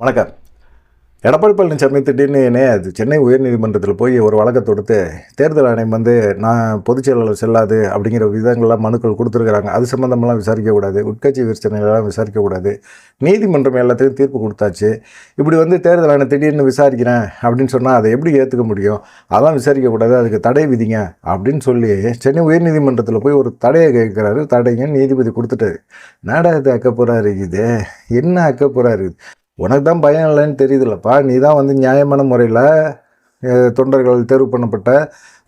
வணக்கம். எடப்பாடி பழனிசாமி திடீர்னு அது சென்னை உயர்நீதிமன்றத்தில் போய் ஒரு வழக்கை தொடுத்து தேர்தல் ஆணையம் வந்து நான் பொதுச் செயலாளர் செல்லாது அப்படிங்கிற விதங்கள்லாம் மனுக்கள் கொடுத்துருக்குறாங்க. அது சம்மந்தமெல்லாம் விசாரிக்கக்கூடாது உட்கட்சி பிரச்சனைகள்லாம் விசாரிக்கக்கூடாது நீதிமன்றம் எல்லாத்தையும் தீர்ப்பு கொடுத்தாச்சு. இப்படி வந்து தேர்தல் ஆணையம் திடீர்னு விசாரிக்கிறேன் அப்படின்னு சொன்னால் அதை எப்படி ஏற்றுக்க முடியும்? அதெல்லாம் விசாரிக்கக்கூடாது அதுக்கு தடை விதிங்க அப்படின்னு சொல்லி சென்னை உயர்நீதிமன்றத்தில் போய் ஒரு தடையை கேட்குறாரு. தடைங்க நீதிபதி கொடுத்துட்டாரு. நாடகத்தை அக்கப்புறா இருக்குது என்ன அக்கப்புறா இருக்குது உனக்கு தான் பயம் இல்லைன்னு தெரியுதுல்லப்பா. நீ தான் வந்து நியாயமான முறையில் தொண்டர்கள் தேர்வு பண்ணப்பட்ட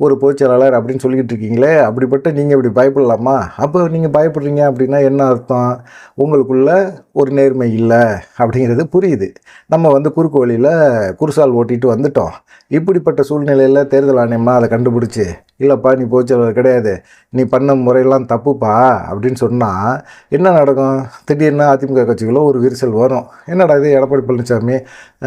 ஒரு பொதுச்செயலாளர் அப்படின்னு சொல்லிக்கிட்டு இருக்கீங்களே அப்படிப்பட்ட நீங்கள் இப்படி பயப்படலாமா? அப்போ நீங்கள் பயப்படுறீங்க அப்படின்னா என்ன அர்த்தம்? உங்களுக்குள்ள ஒரு நேர்மை இல்லை அப்படிங்கிறது புரியுது. நம்ம வந்து குறுக்கு வழியில் குருசால் ஓட்டிட்டு வந்துட்டோம். இப்படிப்பட்ட சூழ்நிலையில் தேர்தல் ஆணையம்னா அதை கண்டுபிடிச்சி இல்லைப்பா நீ பொதுச்செயலாளர் கிடையாது. நீ பண்ண முறையெல்லாம் தப்புப்பா அப்படின்னு சொன்னால் என்ன நடக்கும்? திடீர்னு அதிமுக கட்சிகளோ ஒரு விரிசல் வரும். என்னடா இது எடப்பாடி பழனிசாமி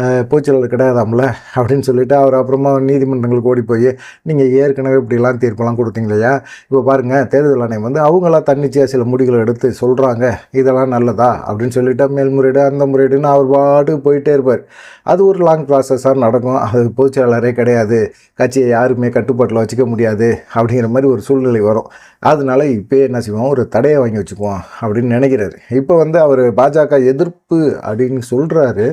அஹ், பொதுச்செயலாளர் கிடையாதாம்ல அப்படின்னு சொல்லிட்டு அவர் அப்புறமா நீதிமன்றங்களுக்கு ஓடி போய் நீங்கள் ஏற்கனவே இப்படிலாம் தீர்ப்பெல்லாம் கொடுத்தீங்க இல்லையா இப்போ பாருங்கள் தேர்தல் ஆணையம் வந்து அவங்களா தன்னிச்சையாக சில முடிவுகளை எடுத்து சொல்கிறாங்க இதெல்லாம் நல்லதா? அப்படின்னு சொல்லிவிட்டு மேல்முறையீடு அந்த முறையீடுன்னு அவர் பாட்டுக்கு போயிட்டே இருப்பார். அது ஒரு லாங் ப்ராசஸாக நடக்கும். அது பொதுச்செயலாளரே கிடையாது. கட்சியை யாருமே கட்டுப்பாட்டில் வச்சுக்க முடியாது அப்படிங்கிற மாதிரி ஒரு சூழ்நிலை வரும். அதனால இப்போ என்ன செய்வோம்? ஒரு தடையை வாங்கி வச்சுக்குவோம் அப்படின்னு நினைக்கிறாரு. இப்போ வந்து அவர் பாஜக எதிர்ப்பு அப்படின்னு சொல்கிறாரு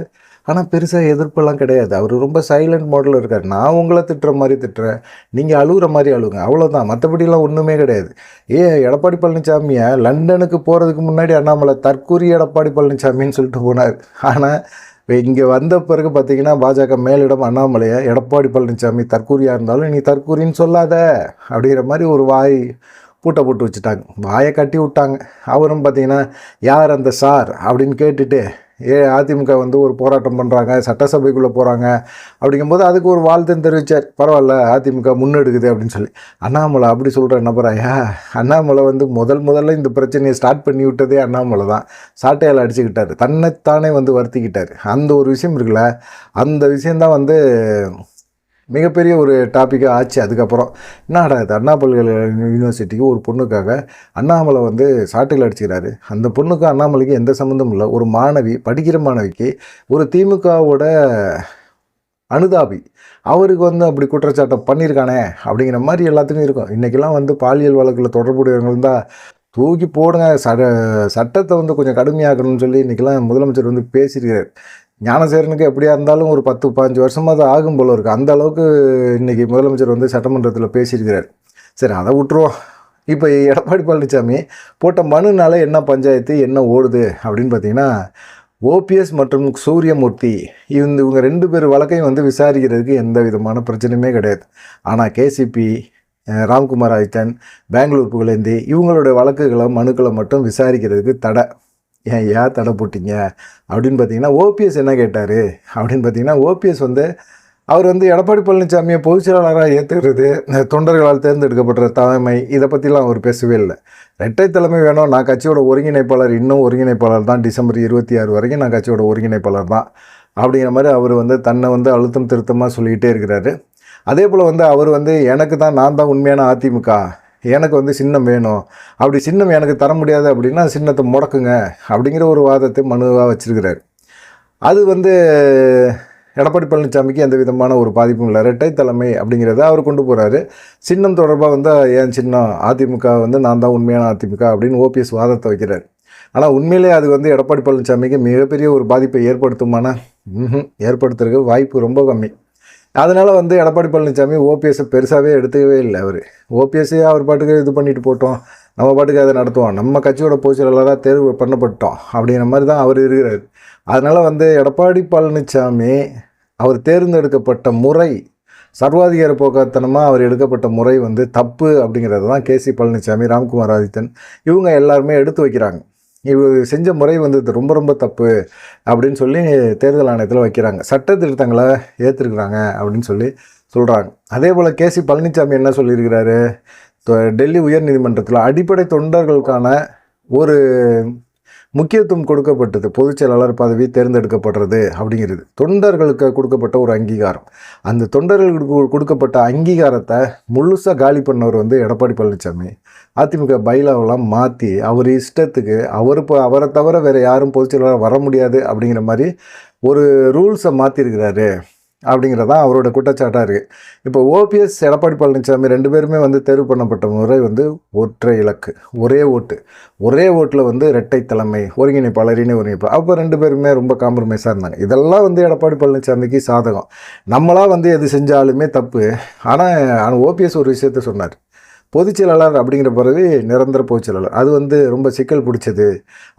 ஆனால் பெருசாக எதிர்ப்பெல்லாம் கிடையாது. அவர் ரொம்ப சைலண்ட் மாடலில் இருக்கார். நான் உங்களை திட்டுற மாதிரி திட்டுறேன். நீங்கள் அழுகுற மாதிரி அழுகுங்க. அவ்வளோதான் மற்றபடிலாம் ஒன்றுமே கிடையாது. ஏ எடப்பாடி பழனிசாமியை? லண்டனுக்கு போகிறதுக்கு முன்னாடி அண்ணாமலை தற்கூரி எடப்பாடி பழனிசாமின்னு சொல்லிட்டு போனார். ஆனால் இப்போ இங்கே வந்த பிறகு பார்த்தீங்கன்னா பாஜக மேலிடம் அண்ணாமலையை? எடப்பாடி பழனிசாமி தற்கூரியாக இருந்தாலும் நீ தற்கூரின்னு சொல்லாத. அப்படிங்கிற மாதிரி ஒரு வாய் பூட்டை போட்டு வச்சுட்டாங்க. வாயை கட்டி விட்டாங்க. அவரும் பார்த்தீங்கன்னா யார் அந்த சார்? அப்படின்னு கேட்டுட்டு ஏ அதிமுக வந்து ஒரு போராட்டம் பண்ணுறாங்க சட்டசபைக்குள்ளே போகிறாங்க அப்படிங்கும்போது அதுக்கு ஒரு வாழ்த்துன்னு தெரிவித்தார் பரவாயில்ல அதிமுக முன்னெடுக்குது அப்படின்னு சொல்லி. அண்ணாமலை அப்படி சொல்கிற நபராயா அண்ணாமலை வந்து முதல் முதல்ல இந்த பிரச்சனையை ஸ்டார்ட் பண்ணி விட்டதே அண்ணாமலை தான். சாட்டையால் அடிச்சுக்கிட்டார். தன்னைத்தானே வந்து வருத்திக்கிட்டார். அந்த ஒரு விஷயம் இருக்குல்ல அந்த விஷயந்தான் வந்து மிகப்பெரிய ஒரு டாப்பிக்காக ஆச்சு. அதுக்கப்புறம் என்னடா இது? அண்ணா பல்கலை யூனிவர்சிட்டிக்கு ஒரு பொண்ணுக்காக அண்ணாமலை வந்து சாட்டில் அடிச்சுக்கிறாரு. அந்த பொண்ணுக்கும் அண்ணாமலைக்கும் எந்த சம்மந்தமும் இல்லை. ஒரு மாணவி படிக்கிற மாணவிக்கு ஒரு திமுகவோட அனுதாபி அவருக்கு வந்து அப்படி குற்றச்சாட்டம் பண்ணியிருக்கானே அப்படிங்கிற மாதிரி எல்லாத்துக்கும் இருக்கும். இன்றைக்கெல்லாம் வந்து பாலியல் வழக்கில் தொடர்புடையவங்க இருந்தால் தூக்கி போடுங்க. சட சட்டத்தை வந்து கொஞ்சம் கடுமையாக்கணும்னு சொல்லி இன்றைக்கெல்லாம் முதலமைச்சர் வந்து பேசியிருக்கிறார். ஞானசேரனுக்கு எப்படியா இருந்தாலும் ஒரு பத்து பாஞ்சு வருஷமாக அது ஆகும் போல இருக்குது அந்த அளவுக்கு இன்றைக்கி முதலமைச்சர் வந்து சட்டமன்றத்தில் பேசியிருக்கிறார். சரி அதை விட்டுருவோம். இப்போ எடப்பாடி பழனிசாமி போட்ட மனுனால என்ன பஞ்சாயத்து என்ன ஓடுது அப்படின்னு பார்த்தீங்கன்னா ஓபிஎஸ் மற்றும் சூரியமூர்த்தி இந்த இவங்க ரெண்டு பேர் வழக்கையும் வந்து விசாரிக்கிறதுக்கு எந்த விதமான பிரச்சனையுமே கிடையாது. ஆனால் கேசிபி ராம்குமார் ஆதித்தன் பெங்களூர் புகழேந்தி இவங்களுடைய வழக்குகளை மனுக்களை மட்டும் விசாரிக்கிறதுக்கு தடை. ஏன் ஏன் தடை போட்டீங்க? அப்படின்னு பார்த்தீங்கன்னா ஓபிஎஸ் என்ன கேட்டார்? அப்படின்னு பார்த்தீங்கன்னா ஓபிஎஸ் வந்து அவர் வந்து எடப்பாடி பழனிசாமியை பொதுச் செயலாளராக ஏற்றுக்கிறது தொண்டர்களால் தேர்ந்தெடுக்கப்படுற தலைமை இதை பற்றிலாம் அவர் பேசவே இல்லை. ரெட்டை தலைமை வேணும். நான் கட்சியோட ஒருங்கிணைப்பாளர் இன்னும் ஒருங்கிணைப்பாளர் தான். டிசம்பர் இருபத்தி ஆறு வரைக்கும் நான் கட்சியோட ஒருங்கிணைப்பாளர் தான். அப்படிங்கிற மாதிரி அவர் வந்து தன்னை வந்து அழுத்தம் திருத்தமாக சொல்லிக்கிட்டே இருக்கிறாரு. அதே போல் வந்து அவர் வந்து எனக்கு தான் நான் தான் உண்மையான அதிமுக. எனக்கு வந்து சின்னம் வேணும். அப்படி சின்னம் எனக்கு தர முடியாது அப்படின்னா சின்னத்தை முடக்குங்க அப்படிங்கிற ஒரு வாதத்தை மனுவாக வச்சுருக்கிறார். அது வந்து எடப்பாடி பழனிசாமிக்கு எந்த விதமான ஒரு பாதிப்பும் இல்லை. இரட்டை தலைமை அப்படிங்கிறத அவர் கொண்டு போகிறாரு சின்னம் தொடர்பாக வந்து ஏன் சின்னம்? அதிமுக வந்து நான் தான் உண்மையான அதிமுக அப்படின்னு ஓபிஎஸ் வாதத்தை வைக்கிறார். ஆனால் உண்மையிலே அது வந்து எடப்பாடி பழனிசாமிக்கு மிகப்பெரிய ஒரு பாதிப்பை ஏற்படுத்துமான? ம்ஹும், ஏற்படுத்துறதுக்கு வாய்ப்பு ரொம்ப கம்மி. அதனால் வந்து எடப்பாடி பழனிசாமி ஓபிஎஸ்ஸை பெருசாகவே எடுத்துக்கவே இல்லை அவர். ஓபிஎஸ்ஸே அவர் பாட்டுக்கு இது பண்ணிட்டு போட்டோம். நம்ம பாட்டுக்கு அதை நடத்துவோம். நம்ம கட்சியோட பொதுச்செயலாளராக தேர்வு பண்ணப்பட்டோம் அப்படிங்கிற மாதிரி தான் அவர் இருக்கிறார். அதனால் வந்து எடப்பாடி பழனிசாமி அவர் தேர்ந்தெடுக்கப்பட்ட முறை சர்வாதிகார போக்காத்தனமாக அவர் எடுக்கப்பட்ட முறை வந்து தப்பு அப்படிங்கிறது தான் கேசி பழனிசாமி ராம்குமார் ஆதித்தன் இவங்க எல்லாருமே எடுத்து வைக்கிறாங்க. இவர் செஞ்ச முறை வந்து இது ரொம்ப ரொம்ப தப்பு அப்படின்னு சொல்லி தேர்தல் ஆணையத்தில் வைக்கிறாங்க. சட்ட திருத்தங்களை ஏற்றுருக்குறாங்க அப்படின்னு சொல்லி சொல்கிறாங்க அதே போல் கேசி பழனிசாமி என்ன சொல்லியிருக்கிறாரு? டெல்லி உயர்நீதிமன்றத்தில் அடிப்படை தொண்டர்களுக்கான ஒரு முக்கியத்துவம் கொடுக்கப்பட்டது. பொதுச் செயலாளர் பதவி தேர்ந்தெடுக்கப்படுறது அப்படிங்கிறது. தொண்டர்களுக்கு கொடுக்கப்பட்ட ஒரு அங்கீகாரம். அந்த தொண்டர்களுக்கு கொடுக்கப்பட்ட அங்கீகாரத்தை முழுசாக காலி பண்ணவர் வந்து எடப்பாடி பழனிசாமி அதிமுக பைலாவெல்லாம் மாற்றி அவர் இஷ்டத்துக்கு அவர் இப்போ அவரை தவிர வேறு யாரும் பொதுச்செயலாளர் வர முடியாது அப்படிங்கிற மாதிரி ஒரு ரூல்ஸை மாற்றிருக்கிறாரு அப்படிங்கிறதான் அவரோட குற்றச்சாட்டாக இருக்குது இப்போ ஓபிஎஸ் எடப்பாடி பழனிசாமி ரெண்டு பேருமே வந்து தேர்வு பண்ணப்பட்ட முறை வந்து ஒற்றை இலக்கு ஒரே ஓட்டு. ஒரே ஓட்டில் வந்து இரட்டை தலைமை ஒருங்கிணைப்பாளர் இணை ஒருங்கிணைப்பாளர் அப்போ ரெண்டு பேருமே ரொம்ப காம்ப்ரமைஸாக இருந்தாங்க. இதெல்லாம் வந்து எடப்பாடி பழனிசாமிக்கு சாதகம். நம்மளாம் வந்து எது செஞ்சாலுமே தப்பு. ஆனால் ஆனால் ஓபிஎஸ் ஒரு விஷயத்த சொன்னார். பொதுச்செயலாளர் அப்படிங்கிற பிறகு நிரந்தர பொதுச்செயலாளர் அது வந்து ரொம்ப சிக்கல் பிடிச்சது.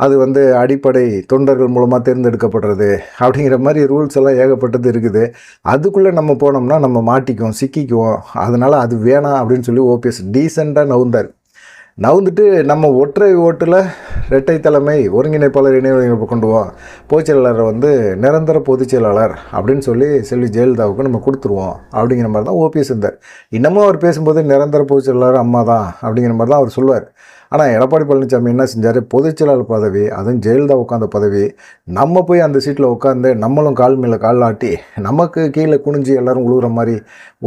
அது வந்து அடிப்படை தொண்டர்கள் மூலமாக தேர்ந்தெடுக்கப்படுறது அப்படிங்கிற மாதிரி ரூல்ஸ் எல்லாம் ஏகப்பட்டது இருக்குது. அதுக்குள்ளே நம்ம போனோம்னா நம்ம மாட்டிக்குவோம் சிக்கிக்குவோம். அதனால் அது வேணாம் அப்படின்னு சொல்லி ஓபிஎஸ் டீசெண்டாக நவுந்தார். நவுந்துட்டு நம்ம ஒற்றை ஓட்டில் இரட்டை தலைமை ஒருங்கிணைப்பாளர் இணை ஒருங்கிணைப்பு கொண்டு வா. பொதுச்செயலாளரை வந்து நிரந்தர பொதுச் செயலாளர் அப்படின்னு சொல்லி செல்வி ஜெயலலிதாவுக்கு நம்ம கொடுத்துருவோம் அப்படிங்கிற மாதிரி தான் ஓபிஎஸ் இருந்தார். இன்னமும் அவர் பேசும்போது நிரந்தர பொதுச் செயலாளர் அம்மா தான் அப்படிங்கிற மாதிரி தான் அவர் சொல்லுவார் ஆனால் எடப்பாடி பழனிசாமி என்ன செஞ்சார்? பொதுச் செயலாளர் பதவி அதுவும் ஜெயலலிதா உட்காந்த பதவி நம்ம போய் அந்த சீட்டில் உட்காந்து நம்மளும் கால் மேலே கால் ஆட்டி நமக்கு கீழே குனிஞ்சு எல்லோரும் உழுகுற மாதிரி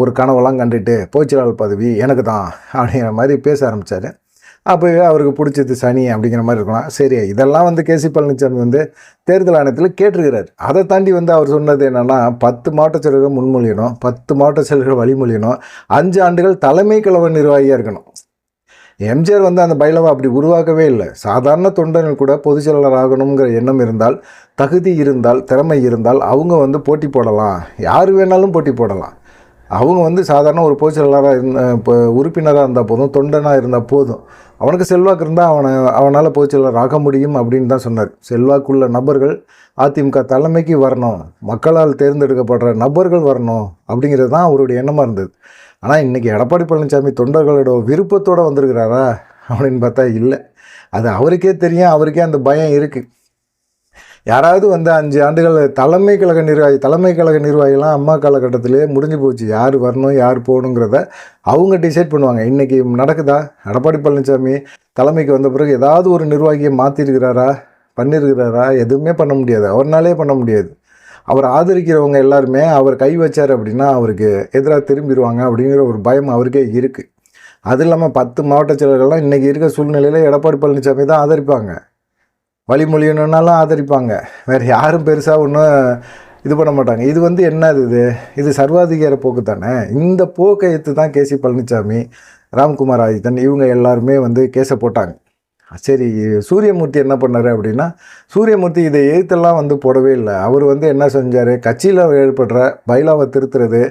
ஒரு கனவெல்லாம் கண்டுட்டு பொதுச் செயலாளர் பதவி எனக்கு தான் அப்படிங்கிற மாதிரி பேச ஆரம்பித்தார் அப்போவே அவருக்கு பிடிச்சது சனி அப்படிங்கிற மாதிரி இருக்கலாம். சரி இதெல்லாம் வந்து கேசி பழனிசாமி வந்து தேர்தல் ஆணையத்தில் கேட்டிருக்கிறார். அதை தாண்டி வந்து அவர் சொன்னது என்னென்னா பத்து மாவட்ட செயலர்கள் முன்மொழியணும் பத்து மாவட்ட செயலர்கள் வழிமொழியணும் அஞ்சு ஆண்டுகள் தலைமை கழக நிர்வாகியாக இருக்கணும். எம்ஜிஆர் வந்து அந்த பைலவை அப்படி உருவாக்கவே இல்லை. சாதாரண தொண்டர்கள் கூட பொதுச் செயலாளர் ஆகணுங்கிற எண்ணம் இருந்தால் தகுதி இருந்தால் திறமை இருந்தால் அவங்க வந்து போட்டி போடலாம். யார் வேணாலும் போட்டி போடலாம். அவங்க வந்து சாதாரண ஒரு பொதுச்செயலாளராக இருந்த இப்போ உறுப்பினராக இருந்தால் போதும் தொண்டனாக இருந்தால் போதும். அவனுக்கு செல்வாக்கு இருந்தால் அவனை அவனால் பொதுச்செயலாளர் ஆக முடியும் அப்படின்னு தான் சொன்னார். செல்வாக்குள்ள நபர்கள் அதிமுக தலைமைக்கு வரணும் மக்களால் தேர்ந்தெடுக்கப்படுற நபர்கள் வரணும் அப்படிங்கிறது தான் அவருடைய எண்ணமாக இருந்தது. ஆனால் இன்றைக்கி எடப்பாடி பழனிசாமி தொண்டர்களோட விருப்பத்தோடு வந்திருக்கிறாரா அப்படின்னு பார்த்தா இல்லை. அது அவருக்கே தெரியும் அவருக்கே அந்த பயம் இருக்குது யாராவது வந்து அஞ்சு ஆண்டுகள் தலைமை கழக நிர்வாகி தலைமை கழக நிர்வாகிலாம் அம்மா காலகட்டத்திலே முடிஞ்சு போச்சு. யார் வரணும் யார் போகணுங்கிறத அவங்க டிசைட் பண்ணுவாங்க. இன்றைக்கி நடக்குதா? எடப்பாடி பழனிசாமி தலைமைக்கு வந்த பிறகு ஏதாவது ஒரு நிர்வாகியை மாற்றிருக்கிறாரா பண்ணியிருக்கிறாரா எதுவுமே பண்ண முடியாது. அவர்னாலே பண்ண முடியாது. அவர் ஆதரிக்கிறவங்க எல்லாருமே அவர் கை வச்சார் அப்படின்னா அவருக்கு எதிராக திரும்பிடுவாங்க அப்படிங்கிற ஒரு பயம் அவருக்கே இருக்குது அது இல்லாமல் பத்து மாவட்ட செயலர்கள்லாம் இன்றைக்கி இருக்க சூழ்நிலையில் எடப்பாடி பழனிசாமி தான் ஆதரிப்பாங்க. வழிமொழியணுன்னாலும் ஆதரிப்பாங்க. வேறு யாரும் பெருசாக ஒன்றும் இது பண்ண மாட்டாங்க. இது வந்து என்னது இது? இது சர்வாதிகார போக்கு தானே? இந்த போக்கை எடுத்து தான் கேசி பழனிசாமி ராம்குமார் ஆதித்தன் இவங்க எல்லாருமே வந்து கேஸை போட்டாங்க. சரி சூரியமூர்த்தி என்ன பண்ணார் அப்படின்னா சூரியமூர்த்தி இதை எழுத்தெல்லாம் வந்து போடவே இல்லை. அவர் வந்து என்ன செஞ்சார்? கட்சியில் ஏற்படுற பைலாவை திருத்துறது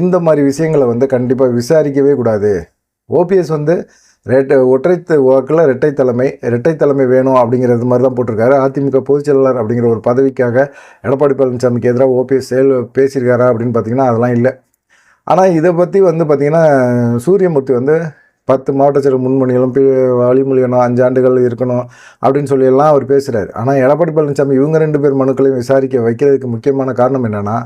இந்த மாதிரி விஷயங்களை வந்து கண்டிப்பாக விசாரிக்கவே கூடாது. ஓபிஎஸ் வந்து ரெட்டை ஒற்றை வாக்கில் இரட்டை தலைமை இரட்டை தலைமை வேணும் அப்படிங்கிறது மாதிரி தான் போட்டிருக்காரு. அதிமுக பொதுச் செயலாளர் அப்படிங்கிற ஒரு பதவிக்காக எடப்பாடி பழனிசாமிக்கு எதிராக ஓபிஎஸ் செயல் பேசியிருக்காரா அப்படின்னு பார்த்தீங்கன்னா அதெல்லாம் இல்லை. ஆனால் இதை பற்றி வந்து பார்த்திங்கன்னா சூரியமூர்த்தி வந்து பத்து மாவட்ட செயலர் முன்மொழிகளும் வழிமொழியணும் அஞ்சு ஆண்டுகள் இருக்கணும் அப்படின்னு சொல்லியெல்லாம் அவர் பேசுகிறார் ஆனால் எடப்பாடி பழனிசாமி இவங்க ரெண்டு பேர் மனுக்களையும் விசாரிக்க வைக்கிறதுக்கு முக்கியமான காரணம் என்னென்னா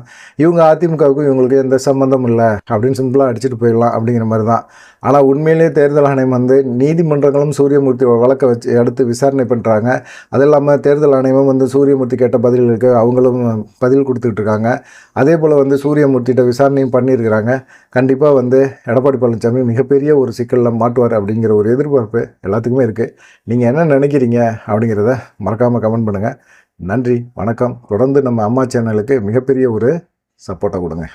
இவங்க அதிமுகவுக்கும் இவங்களுக்கு எந்த சம்மந்தம் இல்லை அப்படின்னு சிம்பிளாக அடிச்சுட்டு போயிடலாம் அப்படிங்கிற மாதிரி தான் ஆனால் உண்மையிலேயே தேர்தல் ஆணையம் வந்து நீதிமன்றங்களும் சூரியமூர்த்தி வழக்கை வச்சு எடுத்து விசாரணை பண்ணுறாங்க அது இல்லாமல் தேர்தல் ஆணையமும் வந்து சூரியமூர்த்தி கேட்ட பதில்களுக்கு அவங்களும் பதில் கொடுத்துட்டு இருக்காங்க. அதே போல் வந்து சூரியமூர்த்திகிட்ட விசாரணையும் பண்ணியிருக்கிறாங்க. கண்டிப்பாக வந்து எடப்பாடி பழனிசாமி மிகப்பெரிய ஒரு சிக்கலில் மாட்டுவார் அப்படிங்கிற ஒரு எதிர்பார்ப்பு எல்லாத்துக்குமே இருக்குது நீங்கள் என்ன நினைக்கிறீங்க அப்படிங்கிறத மறக்காமல் கமெண்ட் பண்ணுங்கள் நன்றி வணக்கம். தொடர்ந்து நம்ம அம்மா சேனலுக்கு மிகப்பெரிய ஒரு சப்போர்ட்டை கொடுங்க.